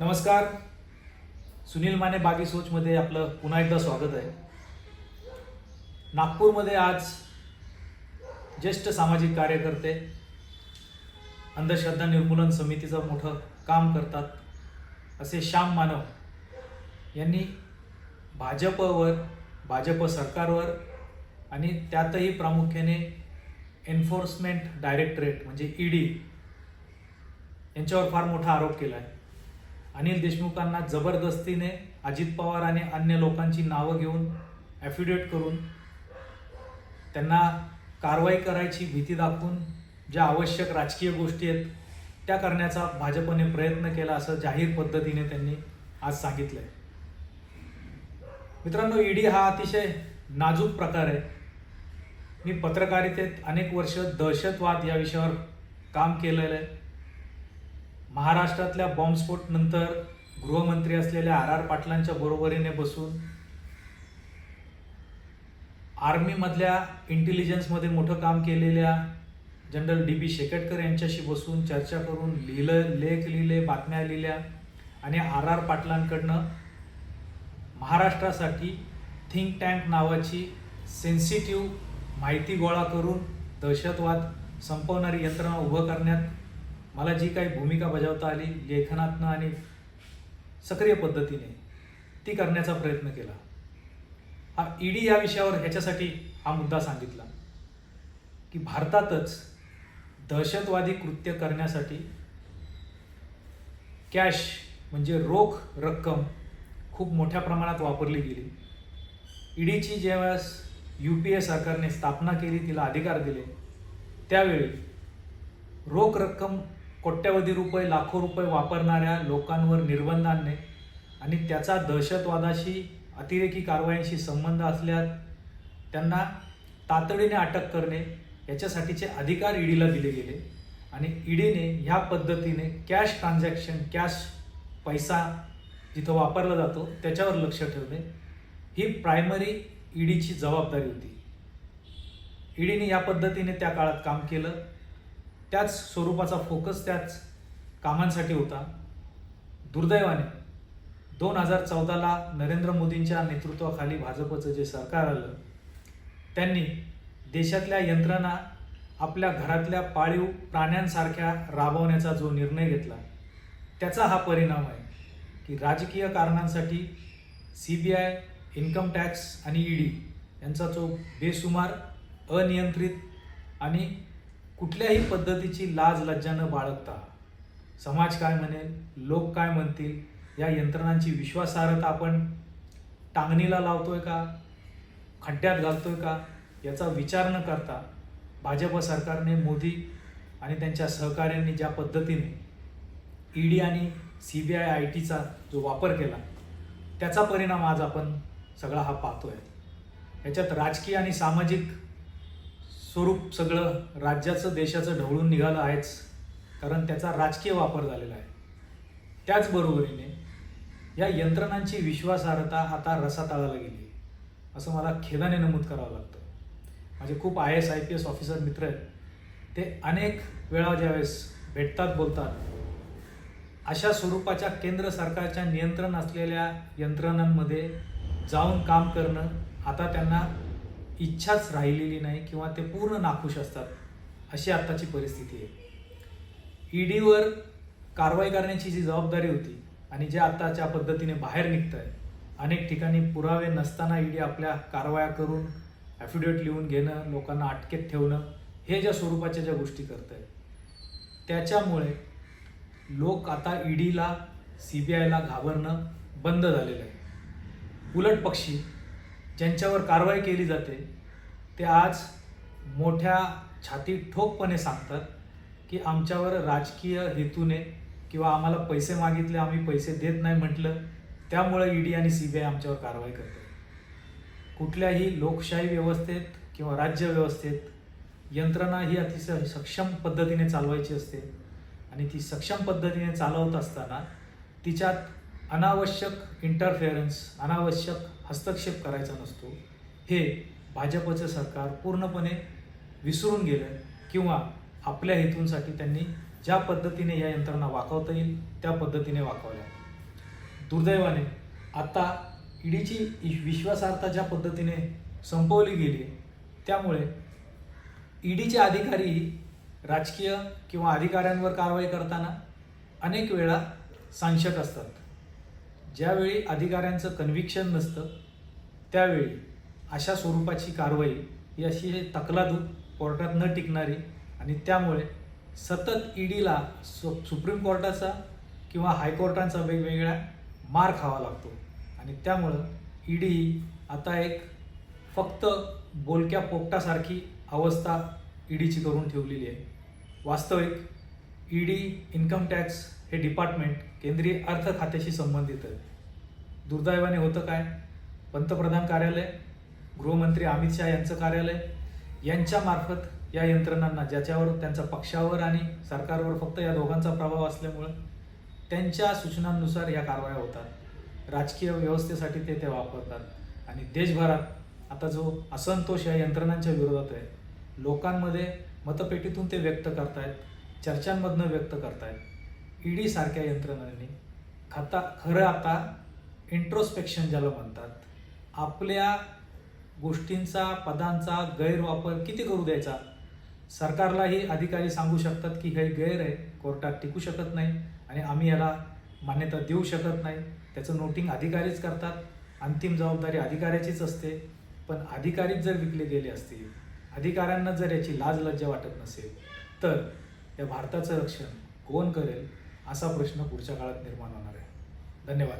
नमस्कार. सुनील माने बागी सोचमध्ये आपलं पुन्हा एकदा स्वागत आहे. नागपूरमध्ये आज ज्येष्ठ सामाजिक कार्यकर्ते अंधश्रद्धा निर्मूलन समितीचं मोठं काम करतात असे श्याम मानव यांनी भाजपवर भाजप सरकारवर आणि त्यातही प्रामुख्याने एन्फोर्समेंट डायरेक्टरेट म्हणजे ईडी यांच्यावर फार मोठा आरोप केला आहे अनिल देशमुखांना जबरदस्तीने अजित पवार आणि अन्य लोकांची नावं घेऊन ॲफिडेट करून त्यांना कारवाई करायची भीती दाखवून ज्या आवश्यक राजकीय गोष्टी आहेत त्या करण्याचा भाजपने प्रयत्न केला असं जाहीर पद्धतीने त्यांनी आज सांगितलं आहे मित्रांनो ईडी हा अतिशय नाजूक प्रकार आहे. मी पत्रकारितेत अनेक वर्ष दहशतवाद या विषयावर काम केलेलं आहे. महाराष्ट्रातल्या बॉम्बस्फोट नंतर गृहमंत्री असलेल्या आर आर पाटलांच्या बरोबरीने बसून आर्मीमधल्या इंटेलिजन्समध्ये मोठं काम केलेल्या जनरल डी बी शेकटकर यांच्याशी बसून चर्चा करून लिहिलं लेख लिहिले बातम्या लिहिल्या आणि आर आर पाटलांकडनं महाराष्ट्रासाठी थिंक टँक नावाची सेन्सिटिव्ह माहिती गोळा करून दहशतवाद संपवणारी यंत्रणा उभं करण्यात मला जी काही भूमिका बजावता आली लेखनातनं आणि सक्रिय पद्धतीने ती करण्याचा प्रयत्न केला. हा ईडी या विषयावर ह्याच्यासाठी हा मुद्दा सांगितला की भारतातच दहशतवादी कृत्य करण्यासाठी कॅश म्हणजे रोख रक्कम खूप मोठ्या प्रमाणात वापरली गेली. ईडीची ज्यावेळेस यू पी ए सरकारने स्थापना केली तिला अधिकार दिले त्यावेळी रोख रक्कम कोट्यवधी रुपये लाखो रुपये वापरणाऱ्या लोकांवर निर्बंध आणणे आणि त्याचा दहशतवादाशी अतिरेकी कारवायांशी संबंध असल्यास त्यांना तातडीने अटक करणे याच्यासाठीचे अधिकार ईडीला दिले गेले आणि ईडीने ह्या पद्धतीने कॅश ट्रान्झॅक्शन कॅश पैसा जिथं वापरला जातो त्याच्यावर लक्ष ठेवणे ही प्रायमरी ईडीची जबाबदारी होती. ईडीने या पद्धतीने त्या काळात काम केलं. त्याच स्वरूपाचा फोकस त्याच कामांसाठी होता. दुर्दैवाने दोन हजार चौदाला नरेंद्र मोदींच्या नेतृत्वाखाली भाजपचं जे सरकार आलं त्यांनी देशातल्या यंत्रणा आपल्या घरातल्या पाळीव प्राण्यांसारख्या राबवण्याचा जो निर्णय घेतला त्याचा हा परिणाम आहे की राजकीय कारणांसाठी C B I income tax आणि ईडी यांचा जो बेसुमार अनियंत्रित आणि कुठल्याही पद्धतीची लाज लज्जा न बाळगता. समाज काय म्हणेल लोक काय म्हणतील या यंत्रणांची विश्वासार्हता आपण टांगणीला लावतोय का? खड्ड्यात घालतोय का? याचा विचार न करता भाजप सरकारने मोदी आणि त्यांच्या सहकाऱ्यांनी ज्या पद्धतीने ईडी आणि सी बी आय आय टीचा जो वापर केला त्याचा परिणाम आज आपण सगळा हा पाहतोय. याच्यात राजकीय आणि सामाजिक स्वरूप सगळं राज्याचं देशाचं ढवळून निघालं आहेच. कारण त्याचा राजकीय वापर झालेला आहे. त्याचबरोबरीने या यंत्रणांची विश्वासार्हता आता रसातळाला गेली असं मला खेदाने नमूद करावं लागतं. माझे खूप I S I P S officer मित्र आहेत. ते अनेक वेळा ज्यावेळेस भेटतात बोलतात. अशा स्वरूपाच्या केंद्र सरकारच्या नियंत्रण असलेल्या यंत्रणांमध्ये जाऊन काम करणं आता त्यांना इच्छाच राहिलेली नाही किंवा ते पूर्ण नाखुश असतात अशी आत्ताची परिस्थिती आहे. ईडीवर कारवाई करण्याची जी जबाबदारी होती आणि जे आता ज्या पद्धतीने बाहेर निघत आहे अनेक ठिकाणी पुरावे नसताना ईडी आपल्या कारवाया करून ॲफिडेविट लिहून घेणं लोकांना अटकेत ठेवणं हे ज्या स्वरूपाच्या ज्या गोष्टी करत आहेत त्याच्यामुळे लोक आता ईडीला सी बी आयला घाबरणं बंद झालेलं आहे. उलट पक्षी ज्यांच्यावर कारवाई केली जाते ते आज मोठ्या छाती ठोकपणे सांगतात की आमच्यावर राजकीय हेतूने किंवा आम्हाला पैसे मागितले आम्ही पैसे देत नाही म्हटलं त्यामुळे ईडी आणि सी बी आय आमच्यावर कारवाई करते कुठल्याही लोकशाही व्यवस्थेत किंवा राज्य व्यवस्थेत यंत्रणा ही अतिशय सक्षम पद्धतीने चालवायची असते आणि ती सक्षम पद्धतीने चालवत असताना तिच्यात अनावश्यक इंटरफेअरन्स अनावश्यक हस्तक्षेप करायचा नसतो. हे भाजपचं सरकार पूर्णपणे विसरून गेलं किंवा आपल्या हेतूंसाठी त्यांनी ज्या पद्धतीने या यंत्रणा वाकवता येईल त्या पद्धतीने वाकवल्या. दुर्दैवाने आता ईडीची विश्वासार्हता ज्या पद्धतीने संपवली गेली आहे त्यामुळे ईडीचे अधिकारी राजकीय किंवा अधिकाऱ्यांवर कारवाई करताना अनेक वेळा सांशक असतात. ज्यावेळी अधिकाऱ्यांचं कन्व्हिक्शन नसतं त्यावेळी अशा स्वरूपाची कारवाई ही अशी तकलादू कोर्टात न टिकणारी आणि त्यामुळे सतत ईडीला सु सुप्रीम कोर्टाचा किंवा हायकोर्टांचा वेगवेगळ्या मार खावा लागतो. आणि त्यामुळं ईडी आता एक फक्त बोलक्या पोपटासारखी अवस्था ईडीची करून ठेवलेली आहे. वास्तविक ईडी इन्कम टॅक्स हे डिपार्टमेंट केंद्रीय अर्थ खात्याशी संबंधित आहे. दुर्दैवाने होतं काय? पंतप्रधान कार्यालय गृहमंत्री अमित शहा यांचं कार्यालय यांच्यामार्फत या यंत्रणांना ज्याच्यावर त्यांचा पक्षावर आणि सरकारवर फक्त या दोघांचा प्रभाव असल्यामुळं त्यांच्या सूचनांनुसार या कारवाया होतात. राजकीय व्यवस्थेसाठी ते ते वापरतात. आणि देशभरात आता जो असंतोष या यंत्रणांच्या विरोधात आहे लोकांमध्ये मतपेटीतून ते व्यक्त करतायत चर्चांमधनं व्यक्त करतायत. ईडीसारख्या यंत्रणांनी खता खरं आता इंट्रोस्पेक्शन ज्याला म्हणतात आपल्या गोष्टींचा पदांचा गैरवापर किती करू द्यायचा? सरकारलाही अधिकारी सांगू शकतात की हे गैर आहे कोर्टात टिकू शकत नाही आणि आम्ही याला मान्यता देऊ शकत नाही. त्याचं नोटिंग अधिकारीच करतात. अंतिम जबाबदारी अधिकाऱ्याचीच असते. पण अधिकारीच जर विकले गेले असतील अधिकाऱ्यांना जर याची लाज लज्जा वाटत नसेल तर या भारताचं रक्षण कोण करेल? असा प्रश्न पुढच्या काळात निर्माण होणार आहे. धन्यवाद.